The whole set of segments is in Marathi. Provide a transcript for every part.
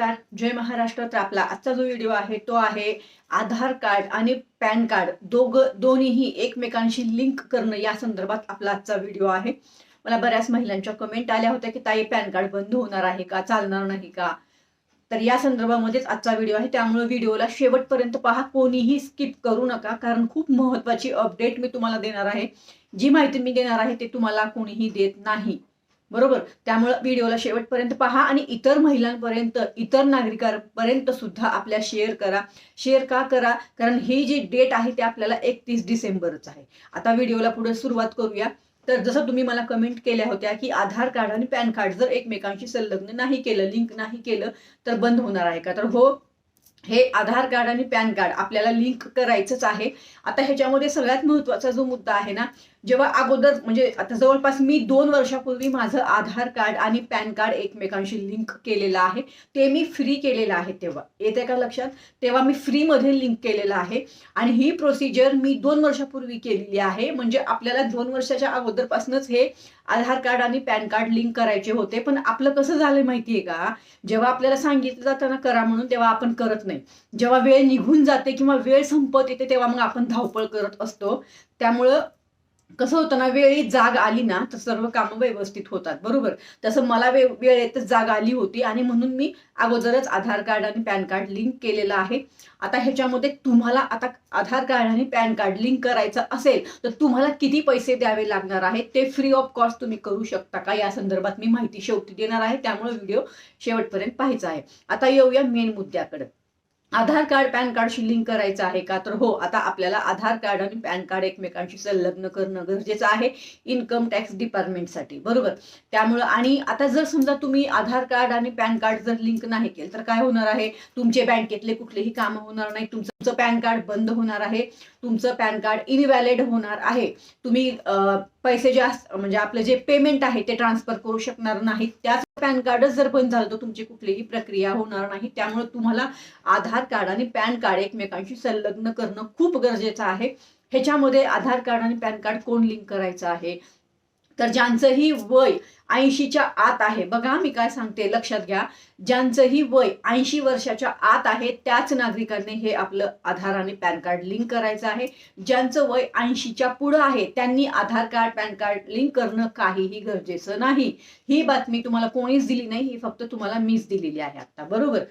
नमस्कार. जय महाराष्ट्र. तर आपला आजचा जो व्हिडिओ आहे तो आहे आधार कार्ड आणि पॅन कार्ड. दोघ दोन्हीही एकमेकांशी लिंक करणं या संदर्भात आपला आजचा व्हिडिओ आहे. मला बऱ्याच महिलांच्या कमेंट आल्या होत्या की ताई पॅन कार्ड बंद होणार आहे का? चालणार नाही का? तर या संदर्भामध्येच आजचा व्हिडिओ आहे. त्यामुळे व्हिडिओला शेवटपर्यंत पहा. कोणीही स्किप करू नका. कारण खूप महत्वाची अपडेट मी तुम्हाला देणार आहे. जी माहिती मी देणार आहे ते तुम्हाला कोणीही देत नाही. बरोबर? त्यामुळे व्हिडिओला शेवटपर्यंत पहा आणि इतर महिलांपर्यंत इतर नागरिकांपर्यंत सुद्धा आपल्या शेअर करा. शेअर का करा? कारण ही जी डेट आहे ती आपल्याला एकतीस डिसेंबरच आहे. आता व्हिडिओला पुढे सुरुवात करूया. तर जसं तुम्ही मला कमेंट केल्या होत्या की आधार कार्ड आणि पॅन कार्ड जर एकमेकांशी संलग्न नाही केलं लिंक नाही केलं तर बंद होणार आहे का? तर हो हे आधार कार्ड आणि पॅन कार्ड आपल्याला लिंक करायचंच आहे. आता ह्याच्यामध्ये सगळ्यात महत्त्वाचा जो मुद्दा आहे ना जेव्हा अगोदर म्हणजे आता जवळपास मी दोन वर्षापूर्वी माझं आधार कार्ड आणि पॅन कार्ड एकमेकांशी लिंक केलेलं आहे. ते मी फ्री केलेलं आहे तेव्हा. येते का लक्षात? तेव्हा मी फ्रीमध्ये लिंक केलेलं आहे. आणि ही प्रोसिजर मी दोन वर्षापूर्वी केलेली आहे. म्हणजे आपल्याला दोन वर्षाच्या अगोदरपासूनच हे आधार कार्ड आणि पॅन कार्ड लिंक करायचे होते. पण आपलं कसं झालं माहितीये का? जेव्हा आपल्याला सांगितलं जाताना करा म्हणून तेव्हा आपण करत नाही. जेव्हा वेळ निघून जाते किंवा वेळ संपत येते तेव्हा मग आपण धावपळ करत असतो. त्यामुळं कसं होतं ना वेळी जाग आली ना तर सर्व कामं व्यवस्थित होतात. बरोबर? तसं मला वे वेळेतच जाग आली होती आणि म्हणून मी अगोदरच आधार कार्ड आणि पॅन कार्ड लिंक केलेलं आहे. आता ह्याच्यामध्ये तुम्हाला आता आधार कार्ड आणि पॅन कार्ड लिंक करायचं असेल तर तुम्हाला किती पैसे द्यावे लागणार आहेत? ते फ्री ऑफ कॉस्ट तुम्ही करू शकता का? या संदर्भात मी माहिती शेवटी देणार आहे. त्यामुळे व्हिडिओ शेवटपर्यंत पाहायचा आहे. आता येऊया मेन मुद्द्याकडे. आधार कार्ड पॅन कार्डशी लिंक करायचं आहे का? तर हो आता आपल्याला आधार कार्ड आणि पॅन कार्ड एकमेकांशी संलग्न करणं गरजेचं आहे इन्कम टॅक्स डिपार्टमेंटसाठी. बरोबर? त्यामुळं आणि आता जर समजा तुम्ही आधार कार्ड आणि पॅन कार्ड जर लिंक नाही केलं तर काय होणार आहे? तुमचे बँकेतले कुठलेही काम होणार नाही तुमचं पॅन कार्ड बंद होणार आहे. तुमचं पॅन कार्ड इनव्हॅलिड होणार आहे. तुम्ही पैसे जे म्हणजे आपलं जे पेमेंट आहे ते ट्रान्सफर करू शकणार नाहीत. त्याच पॅन कार्डच जर बंद झालं तर तुमची कुठलीही प्रक्रिया होणार नाही. त्यामुळे तुम्हाला आधार कार्ड आणि पॅन कार्ड एकमेकांशी संलग्न करणं खूप गरजेचं आहे. ह्याच्यामध्ये आधार कार्ड आणि पॅन कार्ड कोण लिंक करायचं आहे? तर ज्यांचंही वय ऐंशीच्या आत आहे बघा मी काय सांगते लक्षात घ्या. ज्यांचंही वय ऐंशी वर्षाच्या आत आहे त्याच नागरिकांनी हे आपलं आधार आणि पॅन कार्ड लिंक करायचं आहे. ज्यांचं वय ऐंशीच्या पुढं आहे त्यांनी Aadhaar card PAN card link करणं काहीही गरजेचं नाही. ही बातमी तुम्हाला कोणीच दिली नाही ही फक्त तुम्हाला मीच दिलेली आहे आता बरोबर?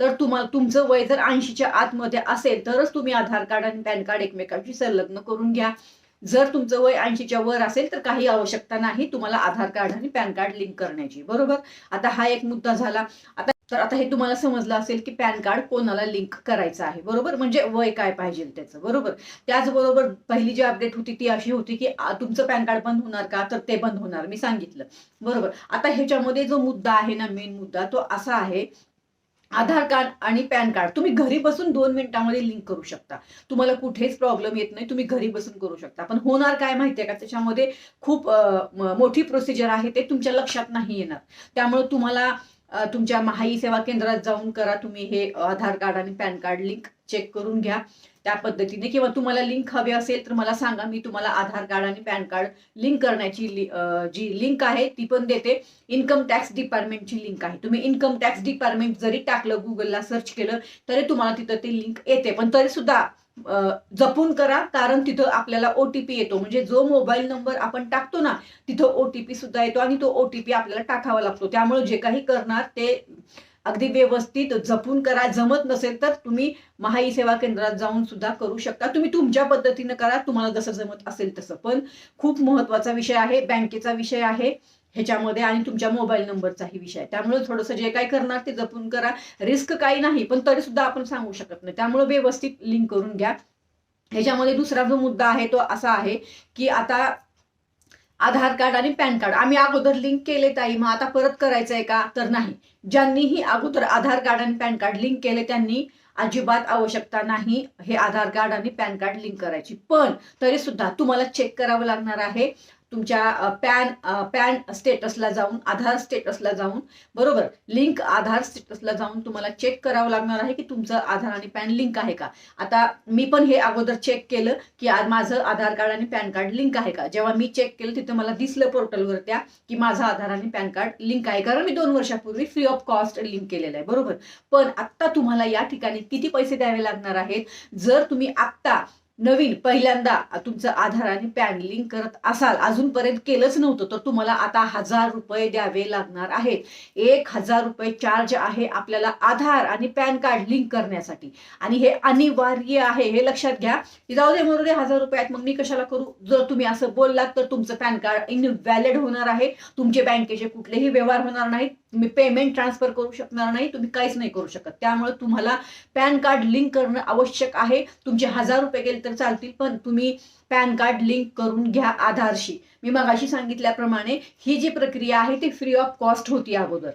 तर तुम्हाला तुमचं वय जर ऐंशीच्या आतमध्ये असेल तरच तुम्ही आधार कार्ड आणि पॅन कार्ड एकमेकांशी संलग्न करून घ्या. जर तुमचं वय ऐंशीच्या वर असेल तर काही आवश्यकता नाही. तुम्हाला आधार कार्ड आणि पॅन कार्ड लिंक करण्याची. बरोबर? आता हा एक मुद्दा झाला. आता तर आता हे तुम्हाला समजलं असेल की पॅन कार्ड कोणाला लिंक करायचं आहे. बरोबर? म्हणजे वय काय पाहिजे त्याचं. बरोबर? त्याचबरोबर पहिली जी अपडेट होती ती अशी होती की तुमचं पॅन कार्ड बंद होणार का? तर ते बंद होणार. मी सांगितलं. बरोबर? आता ह्याच्यामध्ये जो मुद्दा आहे ना मेन मुद्दा तो असा आहे आधार कार्ड आणि पॅन कार्ड. तुम्ही घरी बसून दोन मिनिटांमध्ये लिंक करू शकता. तुम्हाला कुठेच प्रॉब्लेम येत नाही तुम्ही घरी बसून करू शकता. पण होणार काय माहितीये का? त्याच्यामध्ये खूप मोठी प्रोसिजर आहे. ते तुमच्या लक्षात नाही येणार. त्यामुळे तुम्हाला तुमच्या महाई सेवा केंद्रात जाऊन करा. तुम्ही हे आधार कार्ड आणि पॅन कार्ड लिंक चेक करून घ्या. त्या पद्धतीने किंवा तुम्हाला लिंक हवे असेल तर मला सांगा मी तुम्हाला आधार कार्ड आणि पॅन कार्ड लिंक करण्याची जी लिंक आहे ती पण देते. इन्कम टॅक्स डिपार्टमेंटची लिंक आहे. तुम्ही इन्कम टॅक्स डिपार्टमेंट जरी टाकलं गुगलला सर्च केलं तरी तुम्हाला तिथं ती लिंक येते. पण तरी सुद्धा जपून करा कारण तिथं आपल्याला ओटीपी येतो. म्हणजे जो मोबाईल नंबर आपण टाकतो ना तिथं ओटीपी सुद्धा येतो आणि तो ओटीपी आपल्याला टाकावा लागतो. त्यामुळे जे काही करणार ते अगदी व्यवस्थित जपून करा. जमत नसेल तर तुम्ही महाई सेवा केंद्रात जाऊन सुद्धा करू शकता. तुम्ही तुमच्या पद्धतीनं करा. तुम्हाला जसं जमत असेल तसं. पण खूप महत्त्वाचा विषय आहे. बँकेचा विषय आहे ह्याच्यामध्ये आणि तुमच्या मोबाईल नंबरचाही विषय त्यामुळे थोडंसं जे काही करणार ते जपून करा. रिस्क काही नाही पण तरी सुद्धा आपण सांगू शकत नाही. त्यामुळे व्यवस्थित लिंक करून घ्या. ह्याच्यामध्ये दुसरा जो मुद्दा आहे तो असा आहे की आता आधार कार्ड आणि पॅन कार्ड. आम्ही अगोदर लिंक केले ताई. मग आता परत करायचं आहे का? तर नाही. ज्यांनीही अगोदर आधार कार्ड आणि पॅन कार्ड लिंक केले त्यांनी अजिबात आवश्यकता नाही हे आधार कार्ड आणि पॅन कार्ड लिंक करायची. पण तरी सुद्धा तुम्हाला चेक करावं लागणार आहे. तुमच्या पॅन पॅन स्टेटसला जाऊन आधार स्टेटसला जाऊन बरोबर? लिंक आधार स्टेटसला जाऊन तुम्हाला चेक करावं लागणार आहे की तुमचं आधार आणि पॅन लिंक आहे का? आता मी पण हे अगोदर चेक केलं की माझं आधार कार्ड आणि पॅन कार्ड लिंक आहे का? जेव्हा मी चेक केलं तिथं मला दिसलं पोर्टलवर त्या की माझं आधार आणि पॅन कार्ड लिंक आहे. कारण मी दोन वर्षापूर्वी फ्री ऑफ कॉस्ट लिंक केलेलं आहे. बरोबर? पण आत्ता तुम्हाला या ठिकाणी किती पैसे द्यावे लागणार आहेत? जर तुम्ही आत्ता नवीन पहिल्यांदा तुमचं आधार आणि पॅन लिंक करत असाल अजूनपर्यंत केलंच नव्हतं तर तुम्हाला आता हजार रुपये द्यावे लागणार आहेत. एक हजार रुपये चार्ज आहे आपल्याला आधार आणि पॅन कार्ड लिंक करण्यासाठी. आणि हे अनिवार्य आहे. हे लक्षात घ्या. जाऊ दे म्हणून हजार रुपये आहेत मग मी कशाला करू? जर तुम्ही असं बोललात तर तुमचं पॅन कार्ड इनव्हॅलिड होणार आहे. तुमचे बँकेचे कुठलेही व्यवहार होणार नाहीत. तुम्ही पेमेंट ट्रान्सफर करू शकणार नाही तुम्ही काहीच नाही करू शकत. त्यामुळे तुम्हाला पॅन कार्ड लिंक करणं आवश्यक आहे. तुमचे हजार रुपये गेले तर चालतील पण तुम्ही पॅन कार्ड लिंक करून घ्या आधारशी. मी मगाशी सांगितल्याप्रमाणे ही जी प्रक्रिया आहे ती फ्री ऑफ कॉस्ट होती अगोदर.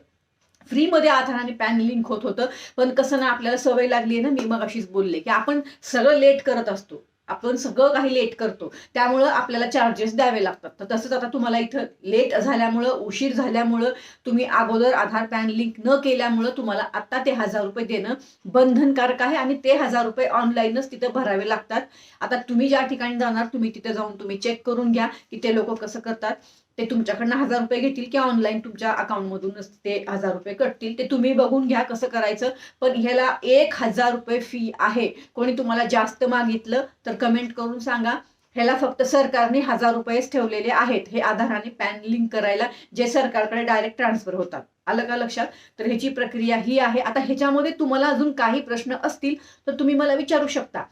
फ्रीमध्ये आधार आणि पॅन लिंक होत होतं पण कसं ना आपल्याला सवय लागली आहे ना मी मग अशीच बोलले की आपण सगळं लेट करत असतो. आपण सगळं काही लेट करतो. त्यामुळं आपल्याला चार्जेस द्यावे लागतात. तर तसंच आता तुम्हाला इथं लेट झाल्यामुळं उशीर झाल्यामुळं तुम्ही अगोदर आधार पॅन लिंक न केल्यामुळं तुम्हाला आता ते हजार रुपये देणं बंधनकारक आहे आणि ते हजार रुपये ऑनलाईनच तिथं भरावे लागतात. आता तुम्ही ज्या ठिकाणी जाणार तुम्ही तिथे जाऊन तुम्ही चेक करून घ्या की ते लोक कसं करतात. ते तुमच्याकडनं हजार रुपये घेतील की ऑनलाईन तुमच्या अकाउंटमधूनच ते हजार रुपये कटतील ते तुम्ही बघून घ्या कसं करायचं. पण ह्याला एक हजार रुपये फी आहे. कोणी तुम्हाला जास्त मागितलं तर कमेंट करून सांगा. ह्याला फक्त सरकारने हजार रुपयेच ठेवलेले आहेत. हे आधार आणि पॅन लिंक करायला जे सरकारकडे डायरेक्ट ट्रान्सफर होतात. आलं का लक्षात? तर ह्याची प्रक्रिया ही आहे. आता ह्याच्यामध्ये तुम्हाला अजून काही प्रश्न असतील तर तुम्ही मला विचारू शकता.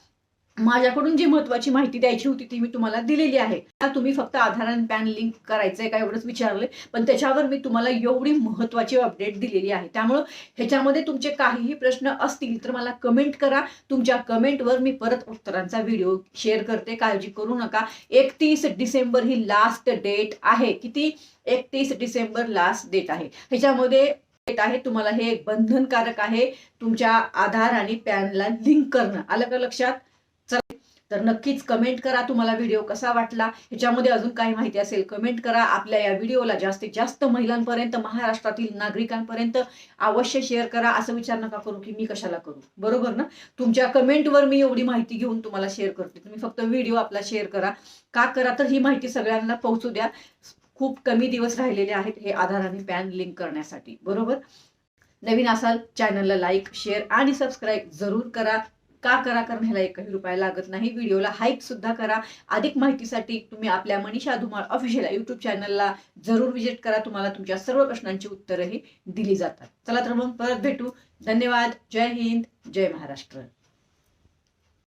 माझ्याकडून जी महत्वाची माहिती द्यायची होती ती मी तुम्हाला दिलेली आहे. तुम्ही फक्त आधार आणि पॅन लिंक करायचंय का एवढंच विचारले पण त्याच्यावर मी तुम्हाला एवढी महत्वाची अपडेट दिलेली आहे. त्यामुळं ह्याच्यामध्ये तुमचे काहीही प्रश्न असतील तर मला कमेंट करा. तुमच्या कमेंटवर मी परत उत्तरांचा व्हिडिओ शेअर करते. काळजी करू नका. एकतीस डिसेंबर ही लास्ट डेट आहे. किती? एकतीस डिसेंबर लास्ट डेट आहे. ह्याच्यामध्ये डेट आहे. तुम्हाला हे एक बंधनकारक आहे. तुमच्या आधार आणि पॅनला लिंक करणं. आलं का लक्षात? चला तर नक्कीच कमेंट करा तुम्हाला व्हिडिओ कसा वाटला. ह्याच्यामध्ये अजून काही माहिती असेल कमेंट करा. आपल्या या व्हिडिओला जास्तीत जास्त महिलांपर्यंत महाराष्ट्रातील नागरिकांपर्यंत अवश्य शेअर करा. असं विचार नका करू की मी कशाला करू. बरोबर ना? तुमच्या कमेंटवर मी एवढी माहिती घेऊन तुम्हाला शेअर करते. तुम्ही फक्त व्हिडिओ आपला शेअर करा. का करा? तर ही माहिती सगळ्यांना पोहोचू द्या. खूप कमी दिवस राहिलेले आहेत हे आधार आणि पॅन लिंक करण्यासाठी. बरोबर? नवीन असाल चॅनलला लाईक शेअर आणि सबस्क्राईब जरूर करा. का करा? कारण ह्याला एकही रुपया लागत नाही. व्हिडिओला हाईप सुद्धा करा. अधिक माहितीसाठी तुम्ही आपल्या मनीषा धुमाळ ऑफिशियल युट्यूब चॅनलला जरूर विजिट करा. तुम्हाला तुमच्या सर्व प्रश्नांची उत्तरंही दिली जातात. चला तर मग परत भेटू. धन्यवाद. जय हिंद. जय महाराष्ट्र.